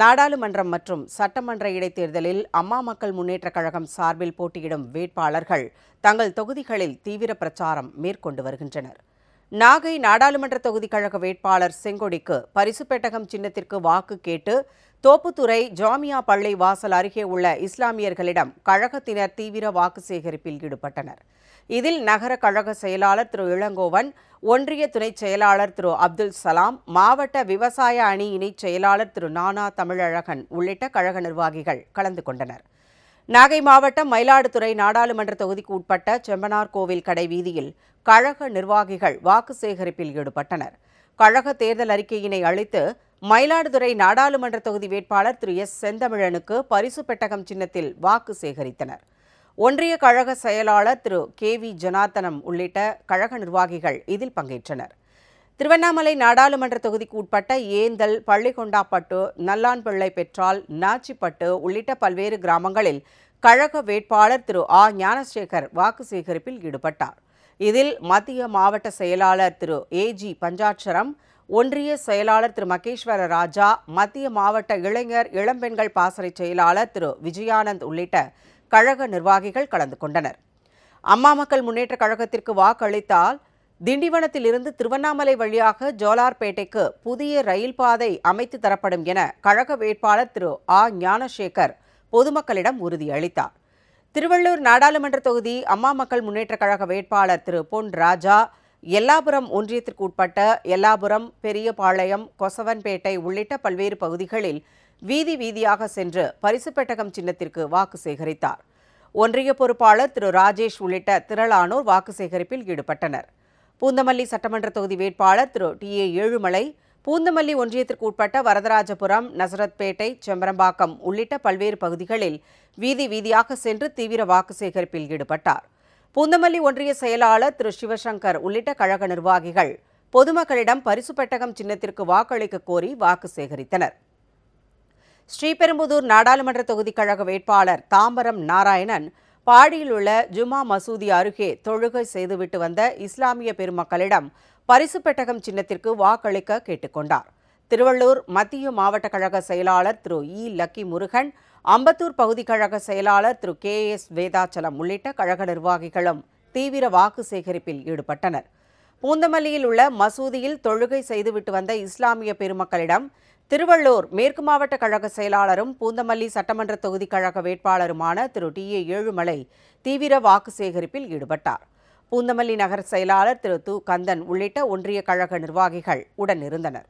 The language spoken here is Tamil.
நாடாளுமன்றம் மற்றும் சட்டமன்ற இடைத்தேர்தலில் அம்மா மக்கள் முன்னேற்றக் கழகம் சார்பில் போட்டியிடும் வேட்பாளர்கள் தங்கள் தொகுதிகளில் தீவிர பிரச்சாரம் மேற்கொண்டு வருகின்றனர். நாகை நாடாளுமன்ற தொகுதி கழக வேட்பாளர் செங்கொடிக்கு பரிசு பெட்டகம் சின்னத்திற்கு வாக்கு கேட்டு தோப்புத்துறை ஜாமியா பள்ளி வாசல் அருகே உள்ள இஸ்லாமியர்களிடம் கழகத்தினர் தீவிர வாக்கு சேகரிப்பில் ஈடுபட்டனர். இதில் நகர கழக செயலாளர் திரு இளங்கோவன் ஒன்றிய துணைச் செயலாளர் திரு அப்துல் சலாம் மாவட்ட விவசாய அணி இணைச் செயலாளர் திரு நானா தமிழழகன் உள்ளிட்ட கழக நிர்வாகிகள் கலந்து கொண்டனர். நாகை மாவட்டம் மயிலாடுதுறை நாடாளுமன்ற தொகுதிக்கு உட்பட்ட செம்பனார் கோவில் கடை வீதியில் கழக நிர்வாகிகள் வாக்கு சேகரிப்பில் ஈடுபட்டனர். கழக தேர்தல் அறிக்கையினை அளித்து மயிலாடுதுறை நாடாளுமன்ற தொகுதி வேட்பாளர் திரு எஸ். செந்தமிழனுக்கு பரிசு பெட்டகம் சின்னத்தில் வாக்கு சேகரித்தனர். ஒன்றிய கழக செயலாளர் திரு கே. வி. ஜனார்த்தனம் உள்ளிட்ட கழக நிர்வாகிகள் இதில் பங்கேற்றனர். திருவண்ணாமலை நாடாளுமன்ற தொகுதிக்கு உட்பட்ட ஏந்தல் பள்ளிகொண்டாப்பட்டு நல்லான்பிள்ளை பெற்றால் நாச்சிப்பட்டு உள்ளிட்ட பல்வேறு கிராமங்களில் கழக வேட்பாளர் திரு ஆ. ஞானசேகர் வாக்கு சேகரிப்பில் ஈடுபட்டார். இதில் மத்திய மாவட்ட செயலாளர் திரு ஏ. ஜி. பஞ்சாட்சரம் ஒன்றிய செயலாளர் திரு மகேஸ்வர ராஜா மத்திய மாவட்ட இளைஞர் இளம்பெண்கள் பாசறை செயலாளர் திரு விஜயானந்த் உள்ளிட்ட கழக நிர்வாகிகள் கலந்து கொண்டனர். அம்மா மக்கள் முன்னேற்ற கழகத்திற்கு வாக்களித்தால் திண்டிவனத்திலிருந்து திருவண்ணாமலை வழியாக ஜோலார்பேட்டைக்கு புதிய ரயில் பாதை அமைத்து தரப்படும் என கழக வேட்பாளர் திரு ஆ. ஞானசேகர் பொதுமக்களிடம் உறுதியளித்தார். திருவள்ளூர் நாடாளுமன்ற தொகுதி அம்மா மக்கள் முன்னேற்ற கழக வேட்பாளர் திரு பொன் ராஜா எல்லாபுரம் ஒன்றியத்திற்கு உட்பட்ட எல்லாபுரம் பெரியபாளையம் கொசவன்பேட்டை உள்ளிட்ட பல்வேறு பகுதிகளில் வீதி வீதியாக சென்று பரிசு பெட்டகம் சின்னத்திற்கு வாக்கு சேகரித்தார். ஒன்றிய பொறுப்பாளர் திரு ராஜேஷ் உள்ளிட்ட திரளானோர் வாக்கு சேகரிப்பில் ஈடுபட்டனர். பூந்தமல்லி சட்டமன்ற தொகுதி வேட்பாளர் திரு டி. ஏ. ஏழுமலை பூந்தமல்லி ஒன்றியத்திற்கு உட்பட்ட வரதராஜபுரம் நசரத்பேட்டை செம்பரம்பாக்கம் உள்ளிட்ட பல்வேறு பகுதிகளில் வீதி வீதியாக சென்று தீவிர வாக்கு சேகரிப்பில் ஈடுபட்டார். பூந்தமல்லி ஒன்றிய செயலாளர் திரு சிவசங்கர் உள்ளிட்ட கழக நிர்வாகிகள் பொதுமக்களிடம் பரிசு பெட்டகம் சின்னத்திற்கு வாக்களிக்க கோரி வாக்கு சேகரித்தனர். ஸ்ரீபெரும்புதூர் நாடாளுமன்ற தொகுதி கழக வேட்பாளர் தாம்பரம் நாராயணன் பாடியில் உள்ள ஜுமா மசூதி அருகே தொழுகை செய்துவிட்டு வந்த இஸ்லாமிய பெருமக்களிடம் பரிசு பெட்டகம் சின்னத்திற்கு வாக்களிக்க கேட்டுக்கொண்டார். திருவள்ளூர் மத்திய மாவட்ட கழக செயலாளர் திரு இ. லக்கி முருகன் அம்பத்தூர் பகுதி கழக செயலாளர் திரு கே. எஸ். வேதாச்சலம் உள்ளிட்ட கழக நிர்வாகிகளும் தீவிர வாக்கு சேகரிப்பில் ஈடுபட்டனர். பூந்தமல்லியில் உள்ள மசூதியில் தொழுகை செய்துவிட்டு வந்த இஸ்லாமிய பெருமக்களிடம் திருவள்ளூர் மேற்கு மாவட்ட கழக செயலாளரும் பூந்தமல்லி சட்டமன்ற தொகுதி கழக வேட்பாளருமான திரு. டி. ஏ. ஏழுமலை தீவிர வாக்கு சேகரிப்பில் ஈடுபட்டார். பூந்தமல்லி நகர செயலாளர் திரு. து. கந்தன் உள்ளிட்ட ஒன்றிய கழக நிர்வாகிகள் உடனிருந்தனர்